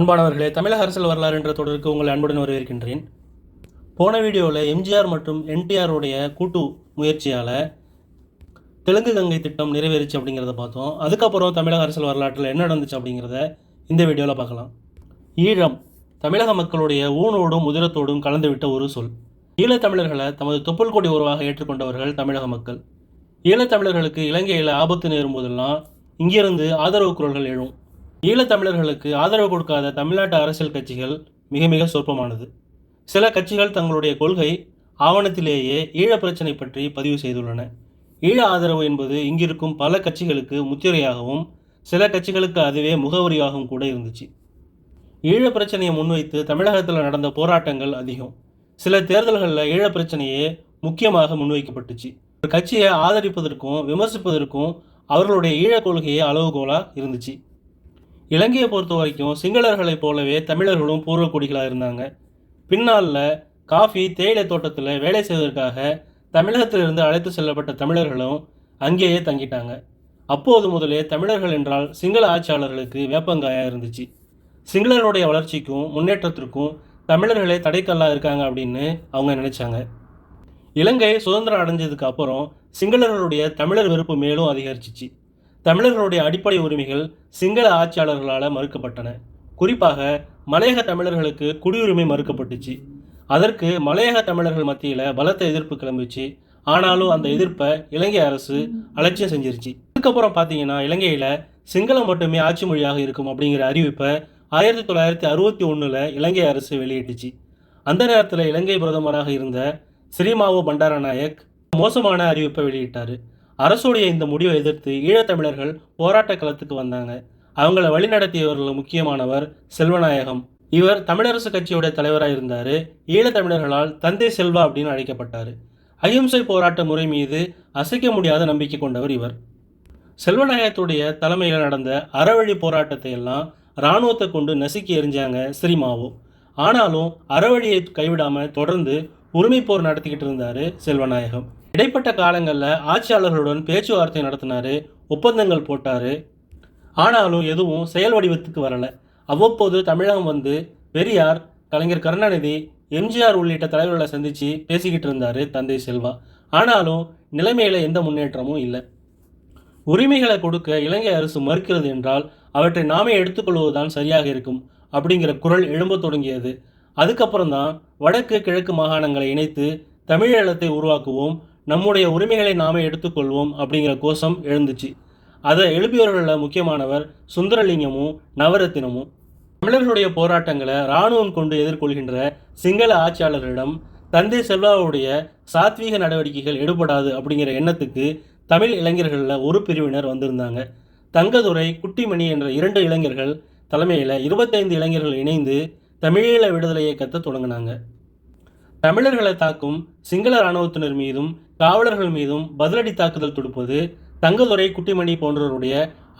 அன்பானவர்களே தமிழக அரசியல் வரலாறு என்ற தொடருக்கு உங்களை அன்புடன் வரவேற்கின்றேன். போன வீடியோவில் எம்ஜிஆர் மற்றும் என்டிஆருடைய கூட்டு முயற்சியால் தெலுங்கு கங்கை திட்டம் நிறைவேறிச்சு அப்படிங்கிறத பார்த்தோம். அதுக்கப்புறம் தமிழக அரசியல் வரலாற்றில் என்ன நடந்துச்சு அப்படிங்கிறத இந்த வீடியோவில் பார்க்கலாம். ஈழம் தமிழக மக்களுடைய ஊனோடும் உதிரத்தோடும் கலந்துவிட்ட ஒரு சொல். ஈழத்தமிழர்களை தமது தொப்புள் கொடி உருவாக ஏற்றுக்கொண்டவர்கள் தமிழக மக்கள். ஈழத்தமிழர்களுக்கு இலங்கையில் ஆபத்து நேரும் போதெல்லாம் இங்கிருந்து ஆதரவு குரல்கள் எழும். ஈழத்தமிழர்களுக்கு ஆதரவு கொடுக்காத தமிழ்நாட்டு அரசியல் கட்சிகள் மிக மிக சொற்பமானது. சில கட்சிகள் தங்களுடைய கொள்கை ஆவணத்திலேயே ஈழ பிரச்சனை பற்றி பதிவு செய்துள்ளன. ஈழ ஆதரவு என்பது இங்கிருக்கும் பல கட்சிகளுக்கு முத்திரையாகவும் சில கட்சிகளுக்கு அதுவே முகவரியாகவும் கூட இருந்துச்சு. ஈழ பிரச்சனையை முன்வைத்து தமிழகத்தில் நடந்த போராட்டங்கள் அதிகம். சில தேர்தல்களில் ஈழ பிரச்சனையே முக்கியமாக முன்வைக்கப்பட்டுச்சு. ஒரு கட்சியை ஆதரிப்பதற்கும் விமர்சிப்பதற்கும் அவர்களுடைய ஈழ கொள்கையே அளவுகோலாக இருந்துச்சு. இலங்கையை பொறுத்த வரைக்கும் சிங்களர்களைப் போலவே தமிழர்களும் பூர்வக்குடிகளாக இருந்தாங்க. பின்னாளில் காஃபி தேயிலை தோட்டத்தில் வேலை செய்வதற்காக தமிழகத்திலிருந்து அழைத்து செல்லப்பட்ட தமிழர்களும் அங்கேயே தங்கிட்டாங்க. அப்போது முதலே தமிழர்கள் என்றால் சிங்கள ஆட்சியாளர்களுக்கு வேப்பங்காயாக இருந்துச்சு. சிங்களருடைய வளர்ச்சிக்கும் முன்னேற்றத்திற்கும் தமிழர்களே தடைக்கல்லாக இருக்காங்க அப்படின்னு அவங்க நினைச்சாங்க. இலங்கை சுதந்திரம் அடைஞ்சதுக்கு அப்புறம் சிங்களர்களுடைய தமிழர் வெறுப்பு மேலும் அதிகரிச்சிச்சு. தமிழர்களுடைய அடிப்படை உரிமைகள் சிங்கள ஆட்சியாளர்களால் மறுக்கப்பட்டன. குறிப்பாக மலையக தமிழர்களுக்கு குடியுரிமை மறுக்கப்பட்டுச்சு. அதற்கு மலையக தமிழர்கள் மத்தியில் பலத்த எதிர்ப்பு கிளம்பிச்சு. ஆனாலும் அந்த எதிர்ப்பை இலங்கை அரசு அலட்சியம் செஞ்சிருச்சு. அதுக்கப்புறம் பார்த்தீங்கன்னா இலங்கையில் சிங்களம் மட்டுமே ஆட்சி மொழியாக இருக்கும் அப்படிங்கிற அறிவிப்பை ஆயிரத்தி தொள்ளாயிரத்தி அறுபத்தி ஒன்றில் இலங்கை அரசு வெளியிட்டுச்சு. அந்த நேரத்தில் இலங்கை பிரதமராக இருந்த ஸ்ரீமாவோ பண்டாரநாயக் மோசமான அறிவிப்பை வெளியிட்டார். அரசுடைய இந்த முடிவை எதிர்த்து ஈழத்தமிழர்கள் போராட்ட களத்துக்கு வந்தாங்க. அவங்கள வழிநடத்தியவர்கள் முக்கியமானவர் செல்வநாயகம். இவர் தமிழரசு கட்சியுடைய தலைவராக இருந்தார். ஈழத்தமிழர்களால் தந்தை செல்வா அப்படின்னு அழைக்கப்பட்டார். அகிம்சை போராட்ட முறை மீது அசைக்க முடியாத நம்பிக்கை கொண்டவர் இவர். செல்வநாயகத்துடைய தலைமையில் நடந்த அறவழி போராட்டத்தை எல்லாம் இராணுவத்தை கொண்டு நசுக்கி எறிஞ்சாங்க ஸ்ரீமாவோ ஆனாலும் அறவழியை கைவிடாமல் தொடர்ந்து உரிமை போர் நடத்திக்கிட்டு இருந்தார் செல்வநாயகம். இடைப்பட்ட காலங்களில் ஆட்சியாளர்களுடன் பேச்சுவார்த்தை நடத்தினார் ஒப்பந்தங்கள் போட்டார். ஆனாலும் எதுவும் செயல் வடிவத்துக்கு வரலை. அவ்வப்போது தமிழகம் வந்து பெரியார் கலைஞர் கருணாநிதி எம்ஜிஆர் உள்ளிட்ட தலைவர்களை சந்தித்து பேசிக்கிட்டு இருந்தார் தந்தை செல்வா. ஆனாலும் நிலைமையில் எந்த முன்னேற்றமும் இல்லை. உரிமைகளை கொடுக்க இலங்கை அரசு மறுக்கிறது என்றால் அவற்றை நாமே எடுத்துக்கொள்வதுதான் சரியாக இருக்கும் அப்படிங்கிற குரல் எழும்பத் தொடங்கியது. அதுக்கப்புறம் தான் வடக்கு கிழக்கு மாகாணங்களை இணைத்து தமிழீழத்தை உருவாக்குவோம் நம்முடைய உரிமைகளை நாமே எடுத்துக்கொள்வோம் அப்படிங்கிற கோஷம் எழுந்துச்சு. அதை எழுப்பியவர்களில் முக்கியமானவர் சுந்தரலிங்கமும் நவரத்தினமும். தமிழர்களுடைய போராட்டங்களை இராணுவம் கொண்டு எதிர்கொள்கின்ற சிங்கள ஆட்சியாளர்களிடம் தந்தை செல்வாவுடைய சாத்வீக நடவடிக்கைகள் எடுபடாது அப்படிங்கிற எண்ணத்துக்கு தமிழ் இளைஞர்களில் ஒரு பிரிவினர் வந்திருந்தாங்க. தங்கதுரை குட்டிமணி என்ற இரண்டு இளைஞர்கள் தலைமையில் இருபத்தைந்து இளைஞர்கள் இணைந்து தமிழீழ விடுதலை இயக்கத்தை தொடங்கினாங்க. தமிழர்களை தாக்கும் சிங்கள இராணுவத்தினர் மீதும் காவலர்கள் மீதும் பதிலடி தாக்குதல் தொடுப்பது தங்கதுரை குட்டிமணி போன்றவருடைய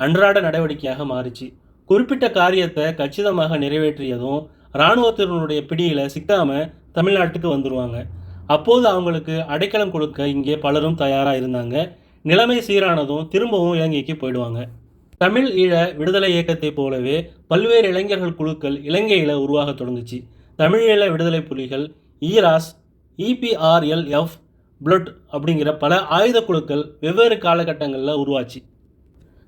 அன்றாட நடவடிக்கையாக மாறிச்சு. குறிப்பிட்ட காரியத்தை கச்சிதமாக நிறைவேற்றியதும் இராணுவத்தினருடைய பிடியில் சிக்காம தமிழ்நாட்டுக்கு வந்துடுவாங்க அப்போது அவங்களுக்கு அடைக்கலம் கொடுக்க இங்கே பலரும் தயாராக இருந்தாங்க. நிலைமை சீரானதும் திரும்பவும் இலங்கைக்கு போயிடுவாங்க. தமிழ் ஈழ விடுதலை இயக்கத்தை போலவே பல்வேறு இளைஞர்கள் குழுக்கள் இலங்கையில் உருவாக தொடங்குச்சு. தமிழீழ விடுதலை புலிகள் ஈராஸ் இபிஆர்எல்எஃப் பிளட் அப்படிங்கிற பல ஆயுத குழுக்கள் வெவ்வேறு காலகட்டங்களில் உருவாச்சு.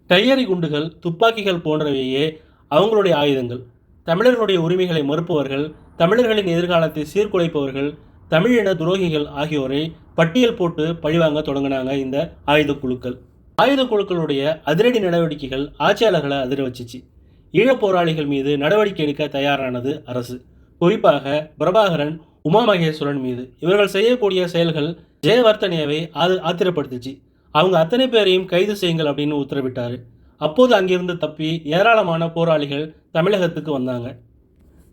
கையெறி குண்டுகள் துப்பாக்கிகள் போன்றவையே அவங்களுடைய ஆயுதங்கள். தமிழர்களுடைய உரிமைகளை மறுப்பவர்கள் தமிழர்களின் எதிர்காலத்தை சீர்குலைப்பவர்கள் தமிழின துரோகிகள் ஆகியோரை பட்டியல் போட்டு பழிவாங்க தொடங்கினாங்க இந்த ஆயுத குழுக்கள். ஆயுத குழுக்களுடைய அதிரடி நடவடிக்கைகள் ஆட்சியாளர்களை அதிர வச்சுச்சு. ஈழப் போராளிகள் மீது நடவடிக்கை எடுக்க தயாரானது அரசு. குறிப்பாக பிரபாகரன் உமா மகேஸ்வரன் மீது. இவர்கள் செய்யக்கூடிய செயல்கள் ஜெயவர்த்தனியாவை அது ஆத்திரப்படுத்துச்சு. அவங்க அத்தனை பேரையும் கைது செய்யுங்கள் அப்படின்னு உத்தரவிட்டார். அப்போது அங்கிருந்து தப்பி ஏராளமான போராளிகள் தமிழகத்துக்கு வந்தாங்க.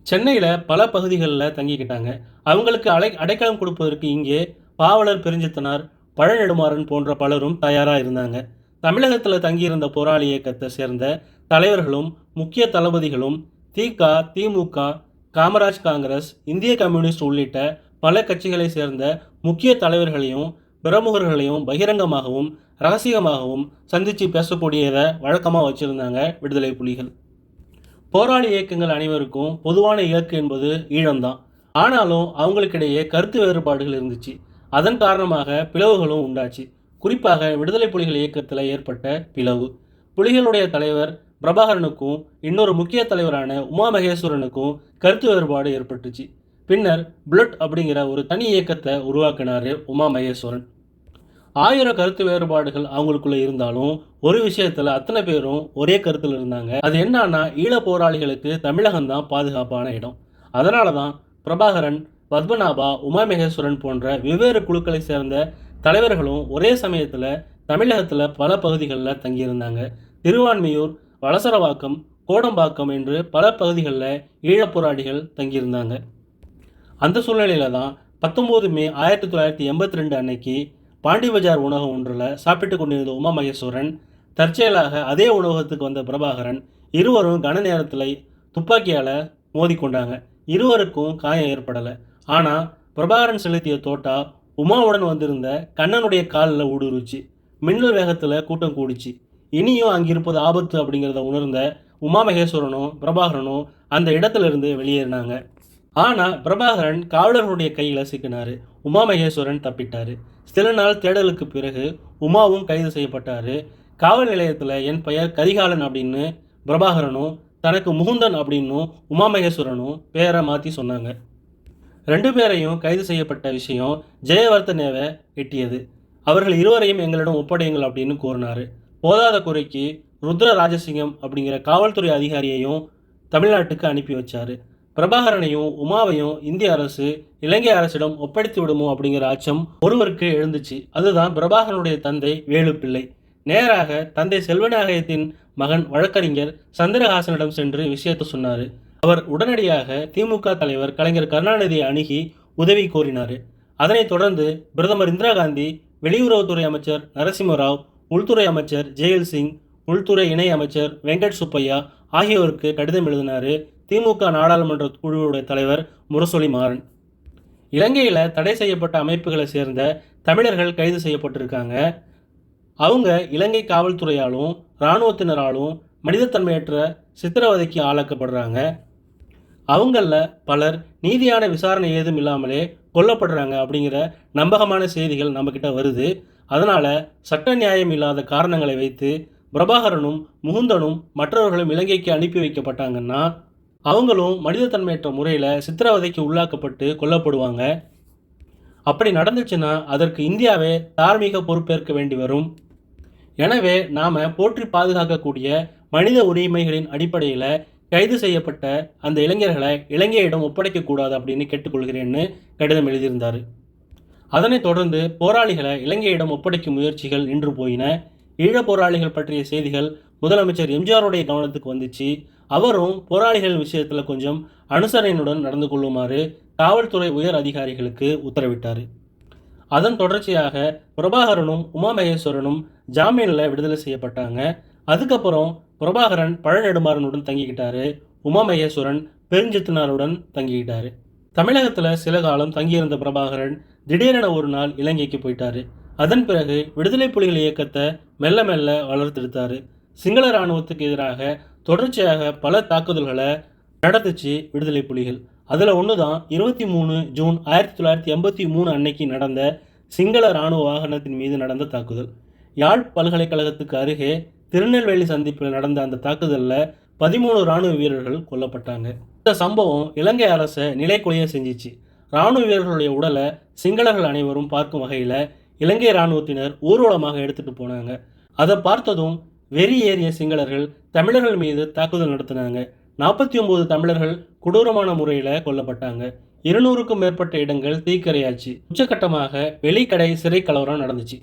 சென்னையில் பல பகுதிகளில் தங்கிக்கிட்டாங்க. அவங்களுக்கு அடை அடைக்கலம் கொடுப்பதற்கு இங்கே பாவலர் பெருஞ்சித்தனார் பழநெடுமாறன் போன்ற பலரும் தயாராக இருந்தாங்க. தமிழகத்தில் தங்கியிருந்த போராளி இயக்கத்தை சேர்ந்த தலைவர்களும் முக்கிய தளபதிகளும் திக திமுக காமராஜ் காங்கிரஸ் இந்திய கம்யூனிஸ்ட் உள்ளிட்ட பல கட்சிகளை சேர்ந்த முக்கிய தலைவர்களையும் பிரமுகர்களையும் பகிரங்கமாகவும் ரகசியமாகவும் சந்தித்து பேசக்கூடியதை வழக்கமாக வச்சுருந்தாங்க விடுதலை புலிகள். போராளி இயக்கங்கள் அனைவருக்கும் பொதுவான இலக்கு என்பது ஈழம்தான். ஆனாலும் அவங்களுக்கிடையே கருத்து வேறுபாடுகள் இருந்துச்சு. அதன் காரணமாக பிளவுகளும் உண்டாச்சு. குறிப்பாக விடுதலை புலிகள் இயக்கத்தில் ஏற்பட்ட பிளவு. புலிகளுடைய தலைவர் பிரபாகரனுக்கும் இன்னொரு முக்கிய தலைவரான உமா மகேஸ்வரனுக்கும் கருத்து வேறுபாடு ஏற்பட்டுச்சு. பின்னர் புல்லட் அப்படிங்கிற ஒரு தனி இயக்கத்தை உருவாக்கினார் உமா மகேஸ்வரன். ஆயிரம் கருத்து வேறுபாடுகள் அவங்களுக்குள்ள இருந்தாலும் ஒரு விஷயத்துல அத்தனை பேரும் ஒரே கருத்தில் இருந்தாங்க. அது என்னன்னா ஈழ போராளிகளுக்கு தமிழகம் தான் பாதுகாப்பான இடம். அதனால தான் பிரபாகரன் பத்மநாபா உமா மகேஸ்வரன் போன்ற வெவ்வேறு குழுக்களை சேர்ந்த தலைவர்களும் ஒரே சமயத்தில் தமிழகத்தில் பல பகுதிகளில் தங்கியிருந்தாங்க. திருவான்மியூர் வளசரவாக்கம் கோடம்பாக்கம் என்று பல பகுதிகளில் ஈழப் போராளிகள் தங்கியிருந்தாங்க. அந்த சூழ்நிலையில தான் பத்தொம்போது மே ஆயிரத்தி தொள்ளாயிரத்தி எண்பத்தி ரெண்டு அன்னைக்கு பாண்டி பஜார் உணவகம் ஒன்றில் சாப்பிட்டு கொண்டிருந்த உமா மகேஸ்வரன் தற்செயலாக அதே உணவகத்துக்கு வந்த பிரபாகரன் இருவரும் கன நேரத்தில் துப்பாக்கியால் மோதிக்கொண்டாங்க. இருவருக்கும் காயம் ஏற்படலை. ஆனால் பிரபாகரன் செலுத்திய தோட்டா உமாவுடன் வந்திருந்த கண்ணனுடைய காலில் ஊடுருச்சு. மின்னல் வேகத்தில் கூட்டம் கூடிச்சு. இனியும் அங்கிருப்பது ஆபத்து அப்படிங்கிறத உணர்ந்த உமா மகேஸ்வரனும் பிரபாகரனும் அந்த இடத்திலிருந்து வெளியேறினாங்க. ஆனால் பிரபாகரன் காவலர்களுடைய கையில் சிக்கினார் உமாமகேஸ்வரன் தப்பிட்டார். சில நாள் தேடலுக்கு பிறகு உமாவும் கைது செய்யப்பட்டார். காவல் நிலையத்தில் என் பெயர் கரிகாலன் அப்படின்னு பிரபாகரனும் தனக்கு முகுந்தன் அப்படின்னும் உமாமகேஸ்வரனும் பேரை மாற்றி சொன்னாங்க. ரெண்டு பேரையும் கைது செய்யப்பட்ட விஷயம் ஜெயவர்த்தனேவை எட்டியது. அவர்கள் இருவரையும் எங்களிடம் ஒப்படையுங்கள் அப்படின்னு கூறினார் போதாத குறைக்கு ருத்ர ராஜசிங்கம் அப்படிங்கிற காவல்துறை அதிகாரியையும் தமிழ்நாட்டுக்கு அனுப்பி வச்சார். பிரபாகரனையும் உமாவையும் இந்திய அரசு இலங்கை அரசிடம் ஒப்படைத்து விடுமோ அப்படிங்கிற அச்சம் ஒருவருக்கு எழுந்துச்சு. அதுதான் பிரபாகரனுடைய தந்தை வேலுப்பிள்ளை. நேராக தந்தை செல்வநாயகத்தின் மகன் வழக்கறிஞர் சந்திரஹாசனிடம் சென்று விஷயத்தை சொன்னார். அவர் உடனடியாக திமுக தலைவர் கலைஞர் கருணாநிதியை அணுகி உதவி கோரினார். அதனைத் தொடர்ந்து பிரதமர் இந்திரா காந்தி வெளியுறவுத்துறை அமைச்சர் நரசிம்மராவ் உள்துறை அமைச்சர் ஜெயல் சிங் உள்துறை இணை அமைச்சர் வெங்கட் சுப்பையா ஆகியோருக்கு கடிதம் எழுதினார் திமுக நாடாளுமன்ற குழுவுடைய தலைவர் முரசொலி மாறன். இலங்கையில் தடை செய்யப்பட்ட அமைப்புகளை சேர்ந்த தமிழர்கள் கைது செய்யப்பட்டிருக்காங்க. அவங்க இலங்கை காவல்துறையாலும் இராணுவத்தினராலும் மனிதத்தன்மையற்ற சித்திரவதைக்கு ஆளாக்கப்படுறாங்க. அவங்களில் பலர் நீதியான விசாரணை ஏதும் இல்லாமலே கொல்லப்படுறாங்க அப்படிங்கிற நம்பகமான செய்திகள் நம்மக்கிட்ட வருது. அதனால் சட்ட நியாயம் இல்லாத காரணங்களை வைத்து பிரபாகரனும் முகுந்தனும் மற்றவர்களும் இலங்கைக்கு அனுப்பி வைக்கப்பட்டாங்கன்னா அவங்களும் மனிதத்தன்மையற்ற முறையில் சித்திரவதைக்கு உள்ளாக்கப்பட்டு கொல்லப்படுவாங்க. அப்படி நடந்துச்சுன்னா அதற்கு இந்தியாவே தார்மீக பொறுப்பேற்க வேண்டி வரும். எனவே நாம் போற்றி பாதுகாக்கக்கூடிய மனித உரிமைகளின் அடிப்படையில் கைது செய்யப்பட்ட அந்த இளைஞர்களை இலங்கையிடம் ஒப்படைக்கக்கூடாது அப்படின்னு கேட்டுக்கொள்கிறேன்னு கடிதம் எழுதியிருந்தார். அதனைத் தொடர்ந்து போராளிகளை இலங்கையிடம் ஒப்படைக்கும் முயற்சிகள் நின்று போயின. ஈழப் போராளிகள் பற்றிய செய்திகள் முதலமைச்சர் எம்ஜிஆருடைய கவனத்துக்கு வந்துச்சு. அவரும் போராளிகள் விஷயத்தில் கொஞ்சம் அனுசரணையுடன் நடந்து கொள்ளுமாறு காவல்துறை உயர் அதிகாரிகளுக்கு உத்தரவிட்டார். அதன் தொடர்ச்சியாக பிரபாகரனும் உமாமகேஸ்வரனும் ஜாமீனில் விடுதலை செய்யப்பட்டாங்க. அதுக்கப்புறம் பிரபாகரன் பழநெடுமாறனுடன் தங்கிக்கிட்டாரு. உமாமகேஸ்வரன் பெருஞ்சித்தினாருடன் தங்கிக்கிட்டாரு. தமிழகத்தில் சில காலம் தங்கியிருந்த பிரபாகரன் திடீரென ஒரு நாள் இலங்கைக்கு போயிட்டாரு. அதன் பிறகு விடுதலை புலிகள் இயக்கத்தை மெல்ல மெல்ல வளர்த்தெடுத்தாரு. சிங்கள இராணுவத்துக்கு எதிராக தொடர்ச்சியாக பல தாக்குதல்களை நடத்துச்சு விடுதலை புலிகள். அதில் ஒன்று தான் இருபத்தி மூணு ஜூன் ஆயிரத்தி தொள்ளாயிரத்தி எண்பத்தி மூணு அன்னைக்கு நடந்த சிங்கள இராணுவ வாகனத்தின் மீது நடந்த தாக்குதல். யாழ் பல்கலைக்கழகத்துக்கு அருகே திருநெல்வேலி சந்திப்பில் நடந்த அந்த தாக்குதலில் பதிமூணு இராணுவ வீரர்கள் கொல்லப்பட்டாங்க. இந்த சம்பவம் இலங்கை அரசை நிலைக்குலைய செஞ்சிச்சு. இராணுவ வீரர்களுடைய உடலை சிங்களர்கள் அனைவரும் பார்க்கும் வகையில் இலங்கை இராணுவத்தினர் ஊர்வலமாக எடுத்துகிட்டு போனாங்க. அதை பார்த்ததும் வெறி ஏறிய சிங்களர்கள் தமிழர்கள் மீது தாக்குதல் நடத்தினாங்க. நாற்பத்தி ஒம்பது தமிழர்கள் கொடூரமான முறையில் கொல்லப்பட்டாங்க. இருநூறுக்கும் மேற்பட்ட இடங்கள் தீக்கரையாச்சு. உச்சகட்டமாக வெளிக்கடை சிறை கலவரம் நடந்துச்சு.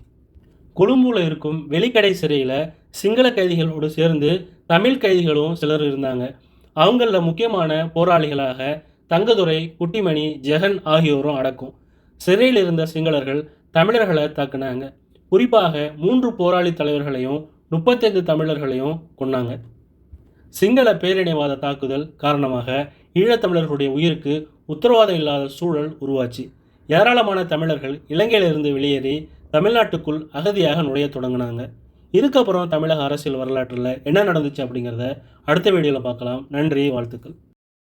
கொழும்புல இருக்கும் வெளிக்கடை சிறையில் சிங்கள கைதிகளோடு சேர்ந்து தமிழ் கைதிகளும் சிலர் இருந்தாங்க. அவங்களில் முக்கியமான போராளிகளாக தங்கதுரை குட்டிமணி ஜெகன் ஆகியோரும் அடக்கும். சிறையில் இருந்த சிங்களர்கள் தமிழர்களை தாக்குனாங்க. குறிப்பாக மூன்று போராளி தலைவர்களையும் முப்பத்தைந்து தமிழர்களையும் கொன்னாங்க. சிங்கள பேரினைவாத தாக்குதல் காரணமாக ஈழத்தமிழர்களுடைய உயிருக்கு உத்தரவாதம் இல்லாத சூழல் உருவாச்சு. ஏராளமான தமிழர்கள் இலங்கையிலிருந்து வெளியேறி தமிழ்நாட்டுக்குள் அகதியாக நுழைய தொடங்கினாங்க. இதுக்கப்புறம் தமிழக அரசியல் வரலாற்றில் என்ன நடந்துச்சு அப்படிங்கிறத அடுத்த வீடியோவில் பார்க்கலாம். நன்றி வாழ்த்துக்கள்.